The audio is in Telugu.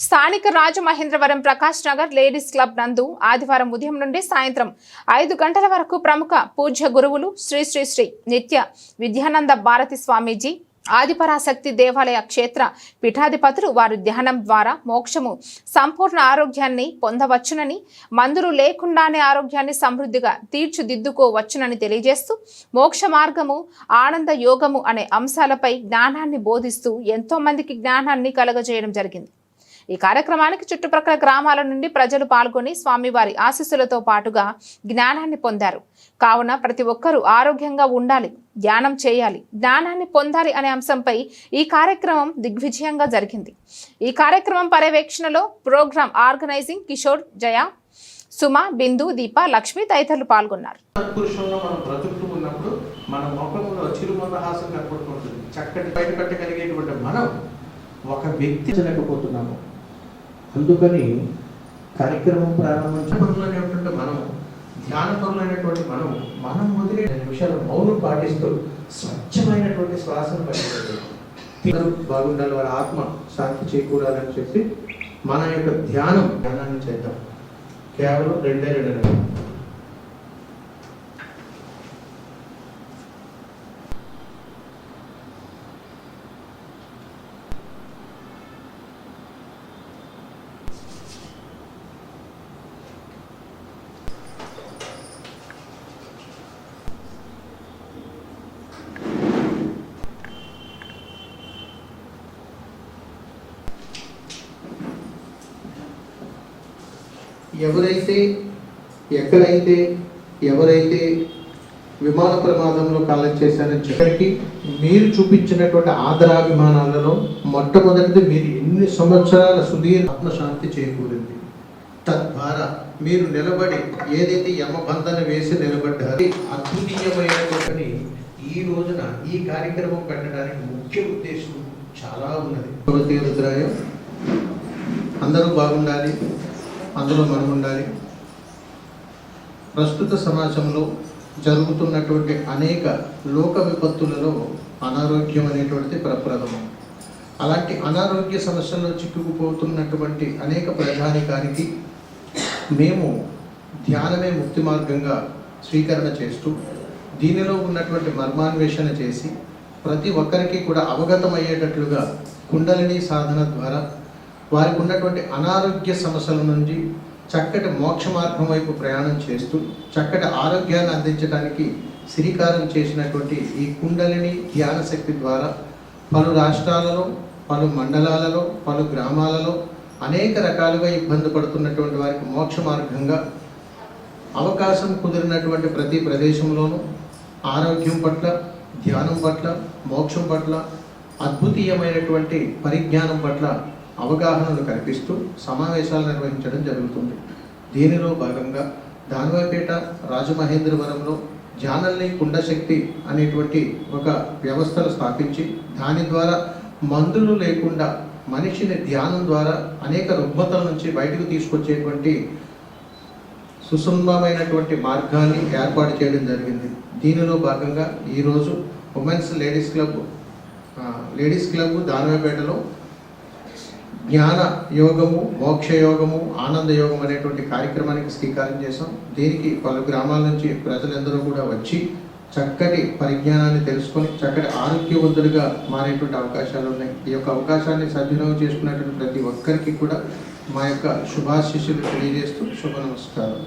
స్థానిక రాజమహేంద్రవరం ప్రకాష్ నగర్ లేడీస్ క్లబ్ నందు ఆదివారం ఉదయం నుండి సాయంత్రం ఐదు గంటల వరకు ప్రముఖ పూజ్య గురువులు శ్రీ శ్రీ శ్రీ నిత్య విద్యానంద భారతి స్వామీజీ ఆదిపరాశక్తి దేవాలయ క్షేత్ర పీఠాధిపతులు వారి ధ్యానం ద్వారా మోక్షము సంపూర్ణ ఆరోగ్యాన్ని పొందవచ్చునని మందులు లేకుండానే ఆరోగ్యాన్ని సమృద్ధిగా తీర్చిదిద్దుకోవచ్చునని తెలియజేస్తూ మోక్ష మార్గము ఆనంద యోగము అనే అంశాలపై జ్ఞానాన్ని బోధిస్తూ ఎంతో మందికి జ్ఞానాన్ని కలగజేయడం జరిగింది. ఈ కార్యక్రమానికి చుట్టుప్రక్కల గ్రామాల నుండి ప్రజలు పాల్గొని స్వామివారి ఆశీస్సులతో పాటుగా జ్ఞానాన్ని పొందారు. కావున ప్రతి ఒక్కరూ ఆరోగ్యంగా ఉండాలి ధ్యానం చేయాలి జ్ఞానాన్ని పొందాలి అనే అంశంపై ఈ కార్యక్రమం దిగ్విజయంగా జరిగింది. ఈ కార్యక్రమం పర్యవేక్షణలో ప్రోగ్రాం ఆర్గనైజింగ్ కిషోర్ జయ సుమ బిందు దీప లక్ష్మి తదితరులు పాల్గొన్నారు. మన ముఖంలో చిరుమందహాసం కనపడుతుంటుంది చక్కటి బయట పెట్టగలిగేటువంటి మనం ఒక వ్యక్తి లేకపోతున్నాము అందుకని కార్యక్రమం ప్రారంభించినటువంటి మనం ధ్యానపరులైనటువంటి మనం మనం మొదలైన నిమిషాలు మౌనం పాటిస్తూ స్వచ్ఛమైనటువంటి శ్వాసను పట్టుకుంటారు బాగుండాలి వారి ఆత్మ శాంతి చేకూరాలని చెప్పి మన యొక్క ధ్యానం ధ్యానాన్ని చేద్దాం. కేవలం రెండే రెండు నెలలు ఎవరైతే ఎక్కడైతే ఎవరైతే విమాన ప్రమాదంలో కాలం చేశారని చెప్పి మీరు చూపించినటువంటి ఆదరాభిమానాలలో మొట్టమొదటిది మీరు ఎన్ని సంవత్సరాల సుదీర్ ఆత్మశాంతి చేకూరింది తద్వారా మీరు నిలబడి ఏదైతే యమబంధన వేసి నిలబడ్డారో అద్భుతీయమైనటువంటి ఈ రోజున ఈ కార్యక్రమం పెట్టడానికి ముఖ్య ఉద్దేశం చాలా ఉన్నది. భగవతి అందరూ బాగుండాలి. అందులో మనం ఉండాలి. ప్రస్తుత సమాజంలో జరుగుతున్నటువంటి అనేక లోక విపత్తులలో అనారోగ్యం అనేటువంటిది ప్రప్రథమం. అలాంటి అనారోగ్య సమస్యల్లో చిక్కుకుపోతున్నటువంటి అనేక ప్రధానికానికి మేము ధ్యానమే ముక్తి మార్గంగా స్వీకరణ చేస్తూ దీనిలో ఉన్నటువంటి మర్మాన్వేషణ చేసి ప్రతి ఒక్కరికి కూడా అవగతమయ్యేటట్లుగా కుండలిని సాధన ద్వారా వారికి ఉన్నటువంటి అనారోగ్య సమస్యల నుంచి చక్కటి మోక్ష మార్గం వైపు ప్రయాణం చేస్తూ చక్కటి ఆరోగ్యాన్ని అందించడానికి శ్రీకారం చేసినటువంటి ఈ కుండలిని ధ్యాన శక్తి ద్వారా పలు రాష్ట్రాలలో పలు మండలాలలో పలు గ్రామాలలో అనేక రకాలుగా ఇబ్బంది పడుతున్నటువంటి వారికి మోక్ష మార్గంగా అవకాశం కుదిరినటువంటి ప్రతి ప్రదేశంలోనూ ఆరోగ్యం పట్ల ధ్యానం పట్ల మోక్షం పట్ల అద్భుతీయమైనటువంటి పరిజ్ఞానం పట్ల అవగాహనలు కల్పిస్తూ సమావేశాలు నిర్వహించడం జరుగుతుంది. దీనిలో భాగంగా దానవాపేట రాజమహేంద్రవరంలో జానల్ని కుండశక్తి అనేటువంటి ఒక వ్యవస్థను స్థాపించి దాని ద్వారా మందులు లేకుండా మనిషిని ధ్యానం ద్వారా అనేక రుగ్మతల నుంచి బయటకు తీసుకొచ్చేటువంటి సుసంభమైనటువంటి మార్గాన్ని ఏర్పాటు చేయడం జరిగింది. దీనిలో భాగంగా ఈరోజు women's ladies club ladies club దానవేపేటలో జ్ఞాన యోగము మోక్షయోగము ఆనంద యోగం అనేటువంటి కార్యక్రమానికి శ్రీకారం చేశాం. దీనికి పలు గ్రామాల నుంచి ప్రజలందరూ కూడా వచ్చి చక్కటి పరిజ్ఞానాన్ని తెలుసుకొని చక్కటి ఆరోగ్యవంతులుగా మారేటువంటి అవకాశాలు ఉన్నాయి. ఈ యొక్క అవకాశాన్ని సద్వినియోగం చేసుకున్నటువంటి ప్రతి ఒక్కరికి కూడా మా యొక్క శుభాశిష్యులు తెలియజేస్తూ శుభ నమస్కారం.